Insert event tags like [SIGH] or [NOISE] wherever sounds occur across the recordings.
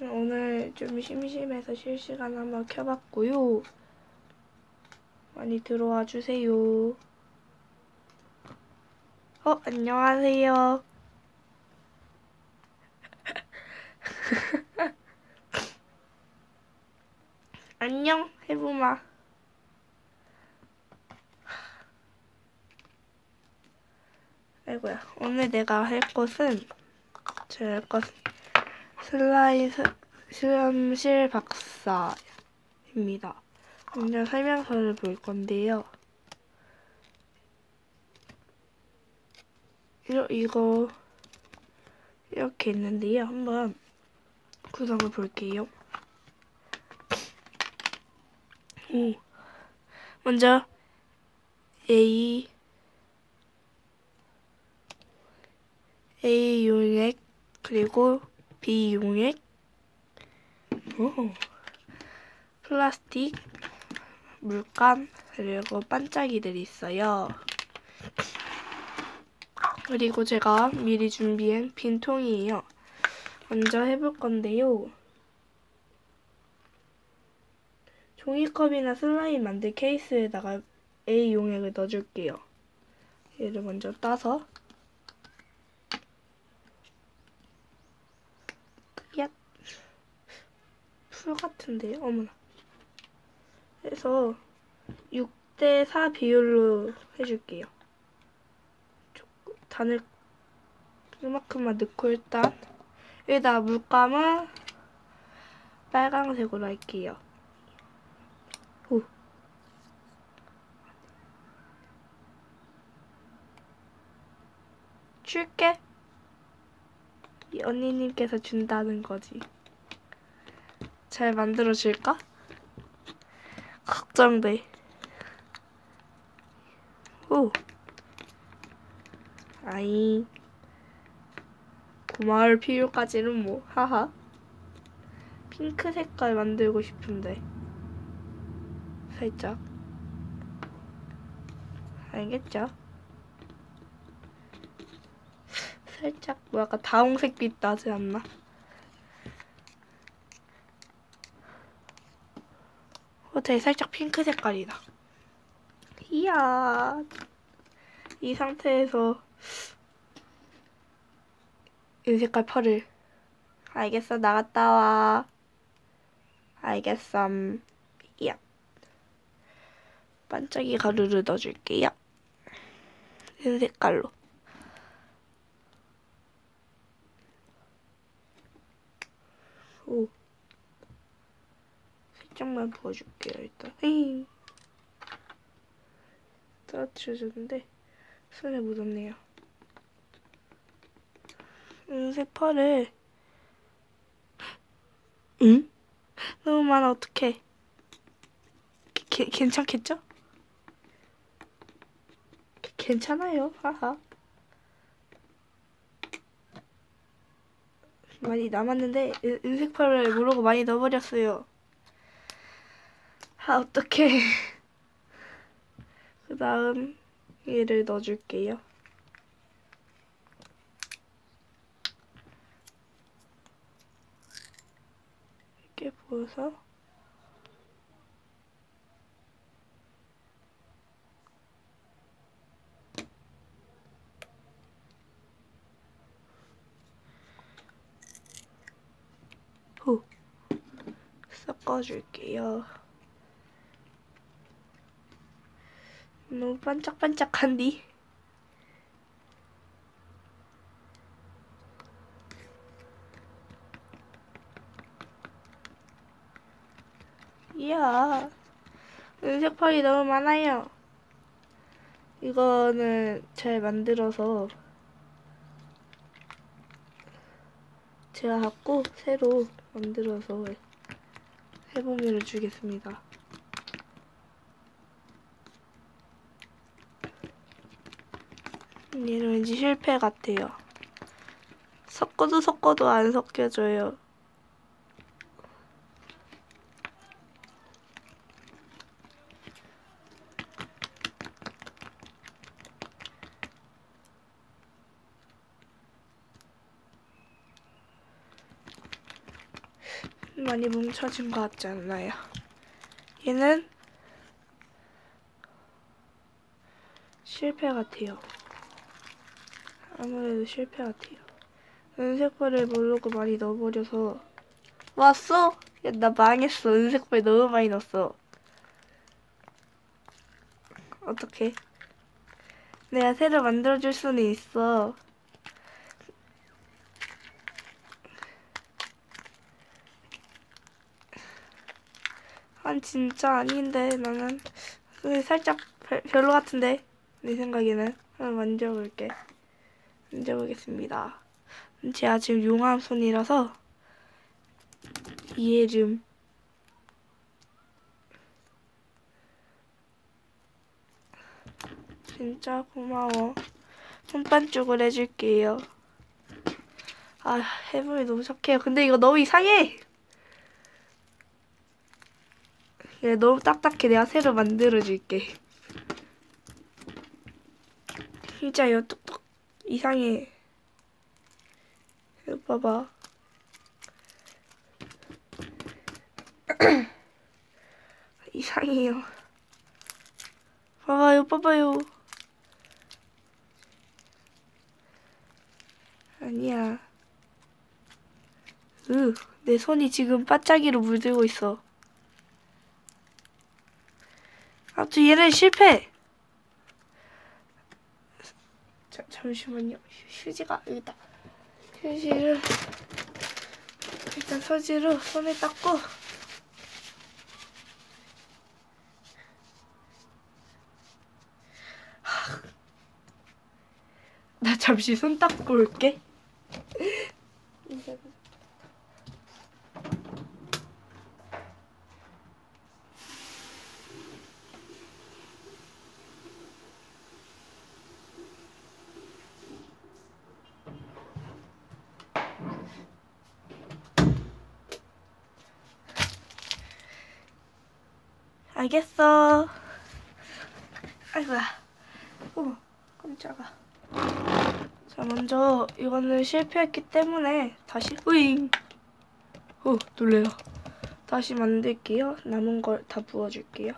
오늘 좀 심심해서 실시간 한번 켜봤고요. 많이 들어와 주세요. 어, 안녕하세요. [LAUGHS] 안녕, 해부마. 아이고야, 오늘 내가 할 것은, 제가 할 것은, 슬라임 스- 실험실 박사입니다. 먼저 설명서를 볼 건데요. 이거 이렇게 있는데요. 한번 구성을 볼게요. 오. 먼저 A A 용액 그리고 B 용액 오. 플라스틱 물감 그리고 반짝이들이 있어요. 그리고 제가 미리 준비한 빈통이에요. 먼저 해볼 건데요. 종이컵이나 슬라임 만들 케이스에다가 A 용액을 넣어줄게요. 얘를 먼저 따서 야, 풀 같은데요? 어머나. 해서 6대 4 비율로 해줄게요. 조금 단을 이만큼만 넣고 일단 여기다 물감은 빨강색으로 할게요. 오. 줄게. 이 언니님께서 준다는 거지. 잘 만들어 줄까? 걱정돼. 오. 아이. 고마울 필요까지는 뭐, 하하. 핑크 색깔 만들고 싶은데. 살짝. 알겠죠? 살짝 뭐 약간 다홍색빛 나지 않나? 어, 되게 살짝 핑크 색깔이다. 이야. 이 상태에서 이 색깔 펄을. 알겠어 나갔다 와. 알겠어 야. 반짝이 가루를 넣어줄게요. 이 색깔로. 오 살짝만 부어줄게요 일단 에이. 떨어뜨려줬는데 손에 묻었네요 은색 펄을 응? 너무 많아 어떡해 게, 괜찮겠죠? 게- 괜찮아요 하하 많이 남았는데 은- 은색 펄을 모르고 많이 넣어버렸어요 아 어떡해. 그 다음 얘를 넣어줄게요. 이렇게 부어서 후. 섞어줄게요. 너무 반짝반짝한디? 이야, 은색 펄이 너무 많아요. 이거는 잘 만들어서 제가 갖고 새로 만들어서 해보면을 주겠습니다. 얘는 왠지 실패 같아요. 섞어도 섞어도 안 섞여져요. 많이 뭉쳐진 것 같지 않나요? 얘는 실패 같아요. 아무래도 실패 같아요. 은색벌을 모르고 많이 넣어버려서 왔어? 야, 나 망했어. 은색벌 너무 많이 넣었어. 어떡해? 내가 새로 만들어줄 수는 있어. 아 진짜 아닌데 나는 살짝 별, 별로 같은데 내 생각에는 한번 만져볼게 만져보겠습니다. 제가 지금 용암 손이라서 이해 좀 진짜 고마워. 손반쪽을 해줄게요. 아 해보니 너무 착해요. 근데 이거 너무 이상해! 얘 너무 딱딱해. 내가 새로 만들어줄게. 진짜 이거 뚝뚝 이상해. 이거 봐봐. [CLEARS THROAT] 이상해요. 봐봐요, 봐봐요. 아니야. 으, 내 손이 지금 반짝이로 물들고 있어. 아무튼 얘는 실패. 자, 잠시만요. 휴, 휴지가 여기다. 휴지를 일단 서지로 손을 닦고 나 잠시 손 닦고 올게. 알겠어. 아이고야. 어머, 깜짝아. 자, 먼저 이거는 실패했기 때문에 다시 으잉. 어, 놀래요. 다시 만들게요. 남은 걸 다 부어줄게요.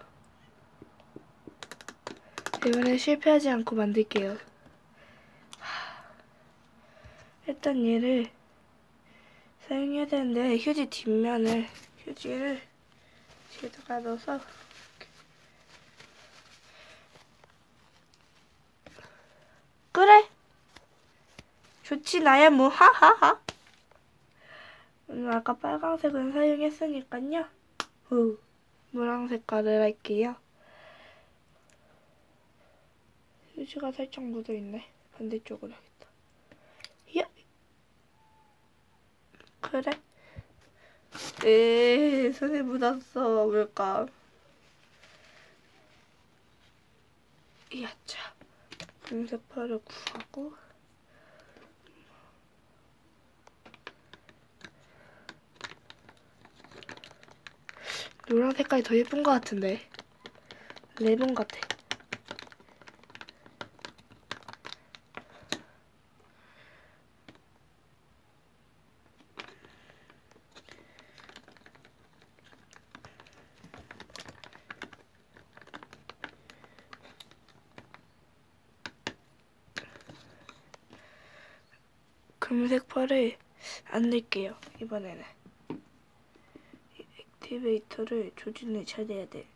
이번에 실패하지 않고 만들게요. 하, 일단 얘를 사용해야 되는데 휴지 뒷면을 휴지를 뒤에다가 넣어서 그래. 좋지 나야 뭐 하하하. 오늘 아까 빨강색은 사용했으니까요. 후 노랑 색깔을 할게요. 휴지가 살짝 묻어있네. 반대쪽으로 하겠다. 야. 그래. 에 손에 묻었어. 뭘까? 야차. 금색파를 구하고 노란 색깔이 더 예쁜 것 같은데. 레몬 같아. 금색 펄을 안 넣을게요 이번에는 액티베이터를 조준을 잘해야 돼.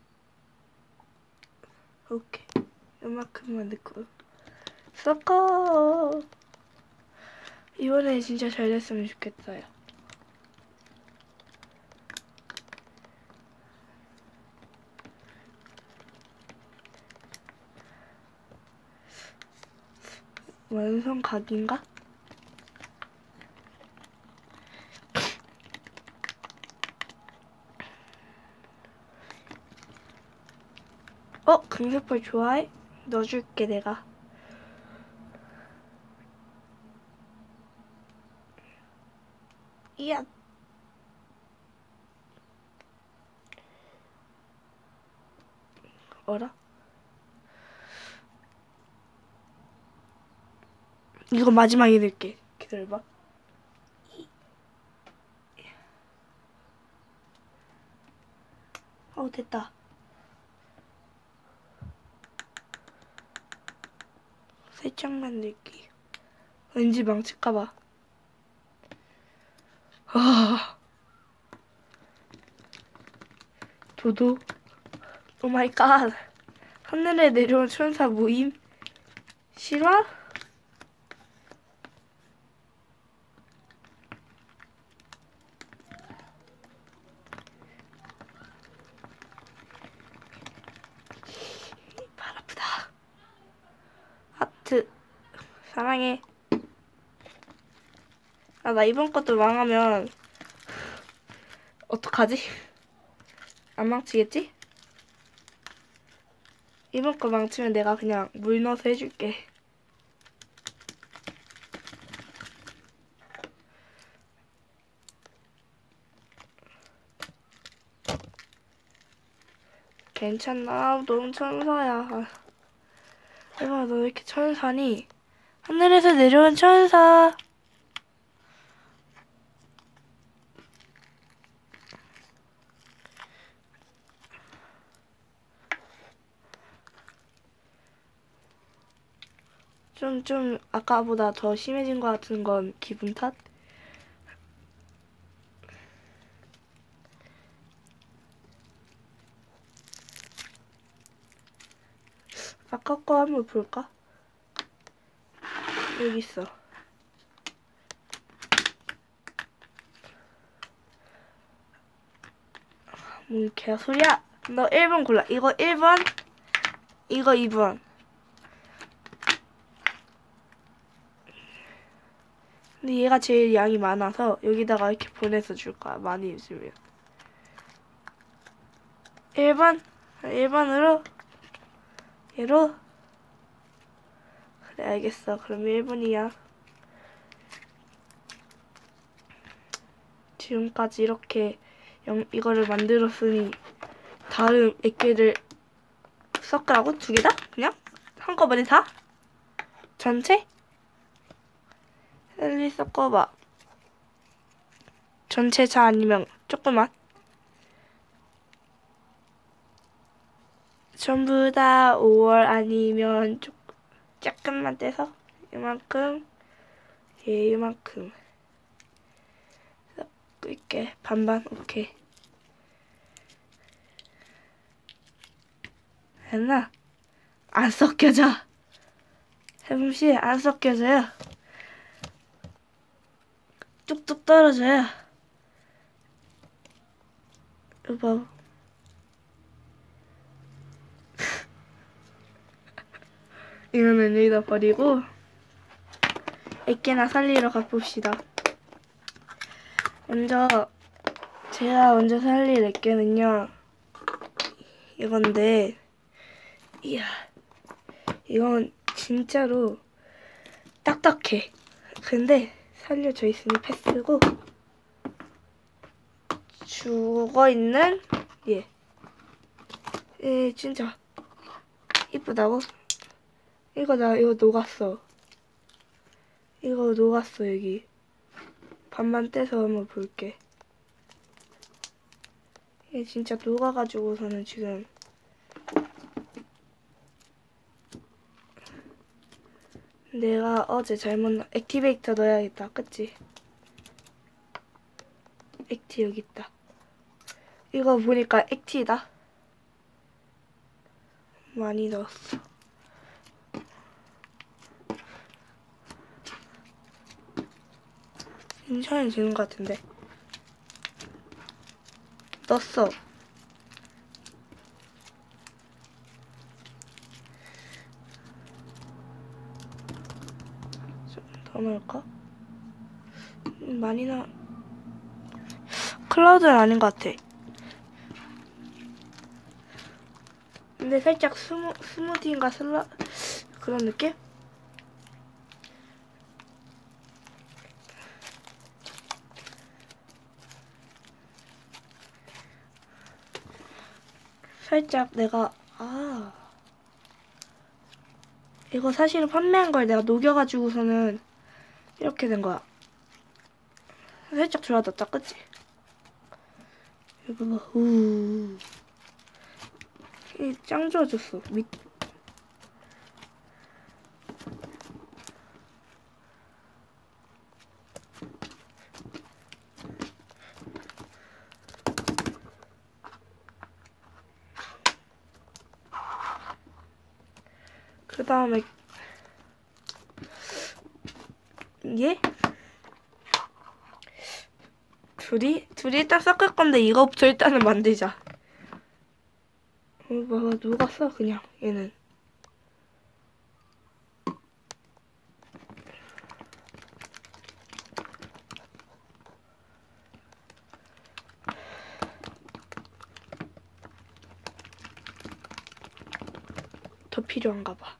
오케이. 이만큼만 넣고. 섞어! 이번에 진짜 잘 됐으면 좋겠어요. 완성 각인가? 어? 금색불 좋아해? 넣어줄게 내가 이야 어라? 이거 마지막에 넣을게 기다려봐 어 됐다. 살짝 만들기. 왠지 망칠까봐. 아. 도도. 오 마이 갓. 하늘에 내려온 천사 모임. 실화? 발 아프다. 하트. 사랑해. 아, 나 이번 것도 망하면 어떡하지? [LAUGHS] 안 망치겠지? 이번 거 망치면 내가 그냥 물 넣어서 해줄게. 괜찮나? 너무 천사야. 얘가 너왜 이렇게 천사니? 하늘에서 내려온 천사. 좀, 좀, 아까보다 더 심해진 것 같은 건 기분 탓? 아까 거 한번 볼까? 여기 있어. 뭔 개소리야? 너 1번 골라. 이거 1번, 이거 2번. 근데 얘가 제일 양이 많아서 여기다가 이렇게 보내서 줄 거야. 많이 있으면. 1번? 1번으로? 얘로? 그래, 알겠어. 그럼 1번이야. 지금까지 이렇게 영, 이거를 만들었으니 다른 액괴를 섞으라고? 두 개 다? 그냥? 한꺼번에 다? 전체? 셀리 섞어봐. 전체 자 아니면 조금만. 전부 다 5월 아니면 조, 조금만 떼서 이만큼 얘 이만큼. 섞을게 반반 오케이. 했나? 안 섞여져. 해봄씨 안 섞여져요. 뚝뚝 떨어져요. 여보 이거는 여기다 버리고 애깨나 살리러 가봅시다. 먼저 제가 먼저 살릴 애깨는요 이건데 이야 이건 진짜로 딱딱해. 근데 살려져 있으니 패스고 죽어 있는 얘. 얘 진짜 이쁘다고? 이거 나 이거 녹았어. 이거 녹았어 여기. 반만 떼서 한번 볼게. 이게 진짜 녹아가지고서는 지금 내가 어제 잘못 넣... 액티베이터 넣어야겠다. 그치? 액티 여기 있다. 이거 보니까 액티다. 많이 넣었어. 괜찮이 되는 것 같은데. 넣었어. 좀더 넣을까? 음, 많이 나. 클라우드는 아닌 것 같아. 근데 살짝 스무, 스무디인가 슬라 그런 느낌? 살짝 내가 아 이거 사실은 판매한 걸 내가 녹여가지고서는 이렇게 된 거야. 살짝 좋아졌다, 그치? 이거 봐, 우. 짱 좋아졌어. 밑 다음에 이게 둘이 둘이 일단 섞을 건데 이거부터 일단은 만들자. 어, 뭐 누가 써 그냥 얘는. 더 필요한가 봐.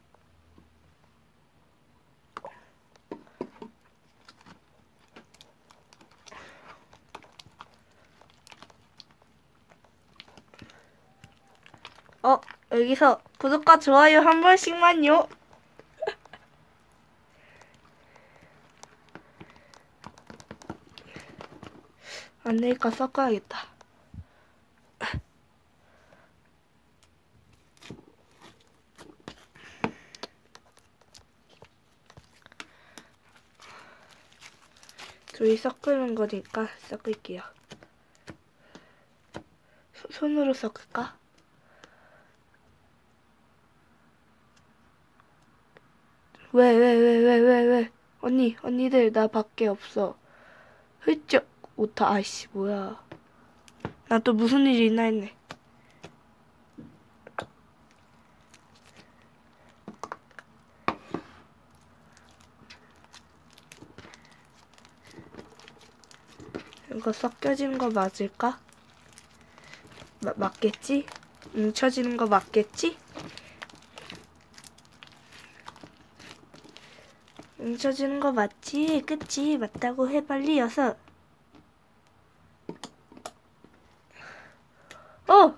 어, 여기서 구독과 좋아요 한 번씩만요. [LAUGHS] 안 되니까 섞어야겠다. [LAUGHS] 둘이 섞으는 거니까 섞을게요. 소- 손으로 섞을까? 왜, 왜, 왜, 왜, 왜, 왜? 언니, 언니들 나 밖에 없어. 훌쩍 오타, 아이씨, 뭐야. 나 또 무슨 일이 있나 했네. 이거 섞여지는 거 맞을까? 마, 맞겠지? 뭉쳐지는 거 맞겠지? 뭉쳐지는 거 맞지? 그치? 맞다고 해 빨리 어서 어!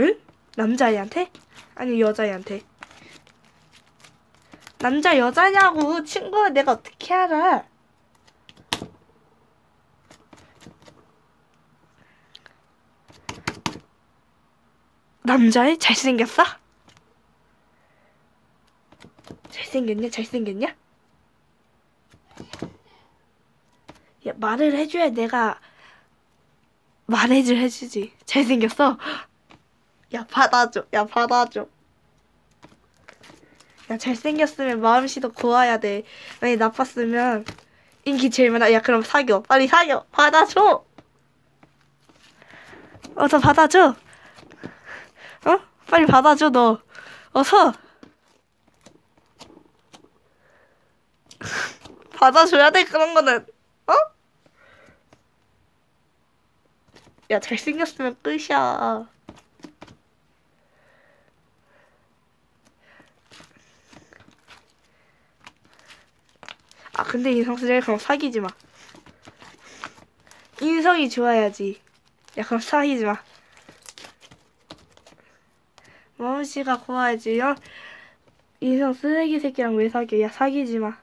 응? 남자애한테? 아니 여자애한테 남자 여자냐고 친구야 내가 어떻게 알아 남자애? 잘생겼어? 잘생겼냐? 잘생겼냐? 말을 해줘야 내가 말해줄 해주지. 잘생겼어? 야, 받아줘. 야, 받아줘. 야, 잘생겼으면 마음씨도 고와야 돼. 만약 나빴으면 인기 제일 많아. 야, 그럼 사겨. 빨리 사겨. 받아줘. 어서 받아줘. 어? 빨리 받아줘, 너. 어서. [LAUGHS] 받아줘야 돼, 그런 거는. 어? 야, 잘생겼으면 끝이야. 아, 근데 인성 쓰레기 그럼 사귀지 마. 인성이 좋아야지. 야, 그럼 사귀지 마. 마음씨가 고와야지. 어? 인성 쓰레기 새끼랑 왜 사귀어? 야, 사귀지 마.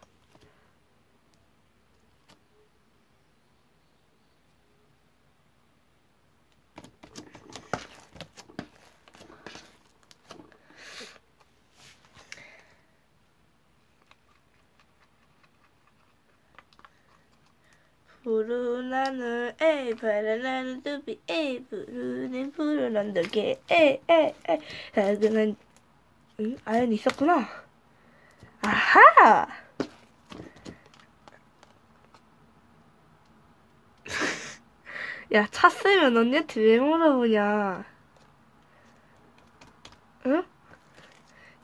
푸른 하늘 에 파란 하늘 두비 에 푸른 푸른 언덕에 에에에 작은 응? 아연 있었구나. 아하! [LAUGHS] 야 찼으면 언니한테 왜 물어보냐 응? 야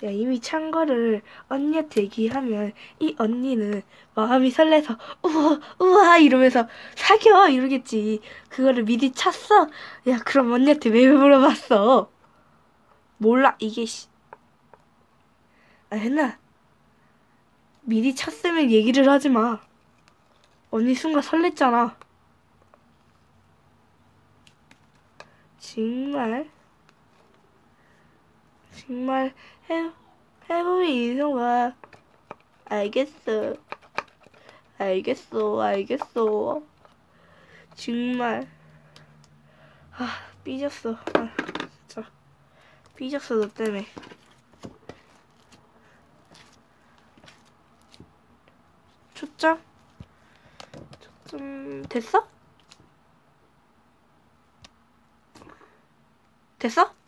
이미 찬 거를 언니한테 얘기하면 이 언니는 마음이 설레서 우와 우와 이러면서 사겨 이러겠지. 그거를 미리 찼어? 야 그럼 언니한테 왜 물어봤어? 몰라 이게 씨. 아 했나 미리 찼으면 얘기를 하지 마. 언니 순간 설렜잖아. 정말 정말 해 해보면 인성아 알겠어 알겠어 알겠어 정말 아 삐졌어 아 진짜 삐졌어 너 때문에. 초점? 초점 됐어? 됐어?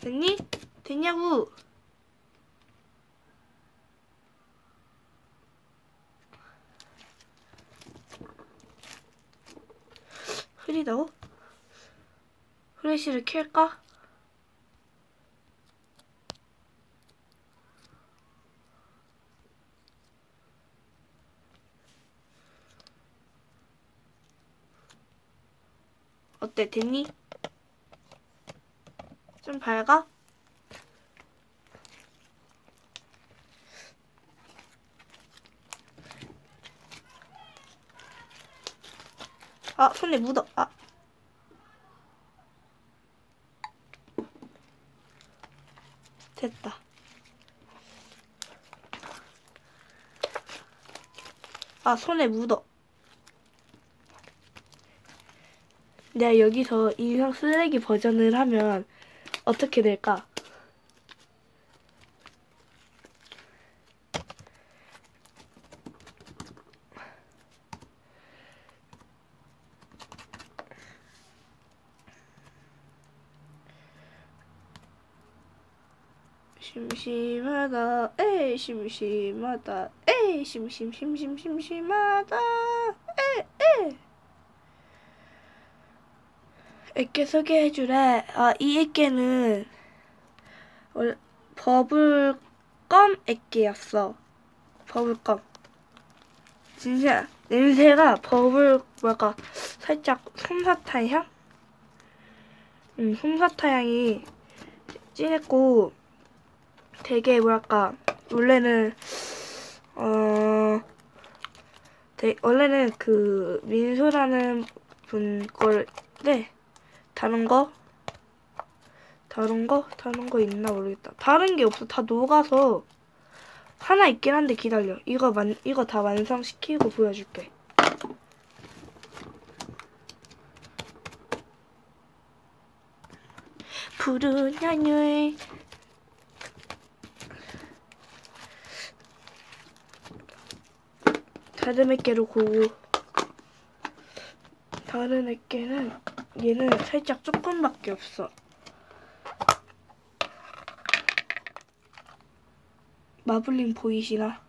됐니? 됐냐고? 흐리다고? 후레쉬를 켤까? 어때 됐니? 좀 밝아? 아 손에 묻어. 아. 됐다. 아 손에 묻어. 내가 여기서 인상 쓰레기 버전을 하면 어떻게 될까? 심심하다. 에이 심심하다. 에이 심심 심심 심심하다 에에 액계 소개해 주래. 아 이 액계는 원 버블껌 액계였어. 버블껌. 진짜 냄새가 버블 뭐랄까 살짝 솜사탕 향? 음 솜사탕 향이 진했고 되게 뭐랄까 원래는 어 되, 원래는 그 민수라는 분 걸네 다른 거? 다른 거? 다른 거 있나 모르겠다. 다른 게 없어. 다 녹아서 하나 있긴 한데 기다려. 이거 만 이거 다 완성시키고 보여줄게. 푸른 하늘 다른 액계로 고고. 다른 액계는 얘는 살짝 조금밖에 없어 마블링 보이시나?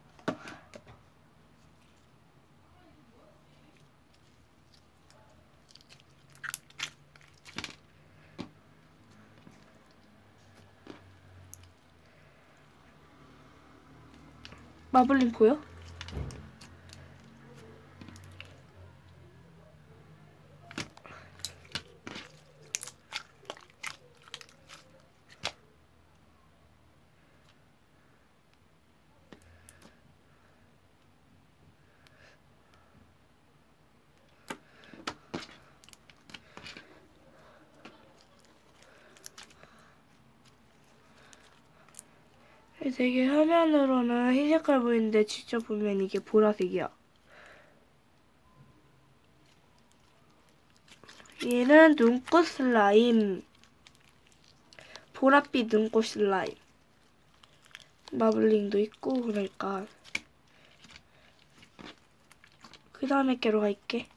마블링 보여? 되게 화면으로는 흰 색깔 보이는데 직접 보면 이게 보라색이야. 얘는 눈꽃 슬라임. 보랏빛 눈꽃 슬라임. 마블링도 있고 그러니까. 그 다음에 깨로 갈게.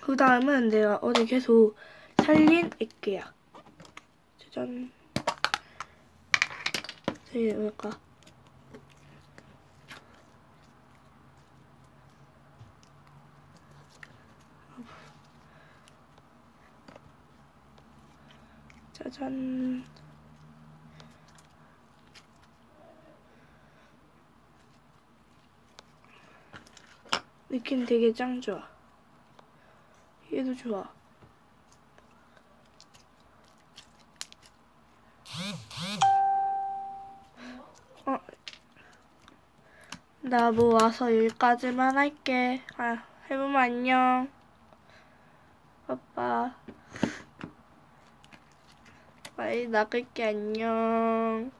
그 다음은 내가 어제 계속 살린 액계야. 짜잔. 되게 뭘까? 짜잔. 느낌 되게 짱 좋아. 얘도 좋아. 나뭐 와서 여기까지만 할게. 아, 해보면 안녕. 오빠. 빨리 나갈게, 안녕.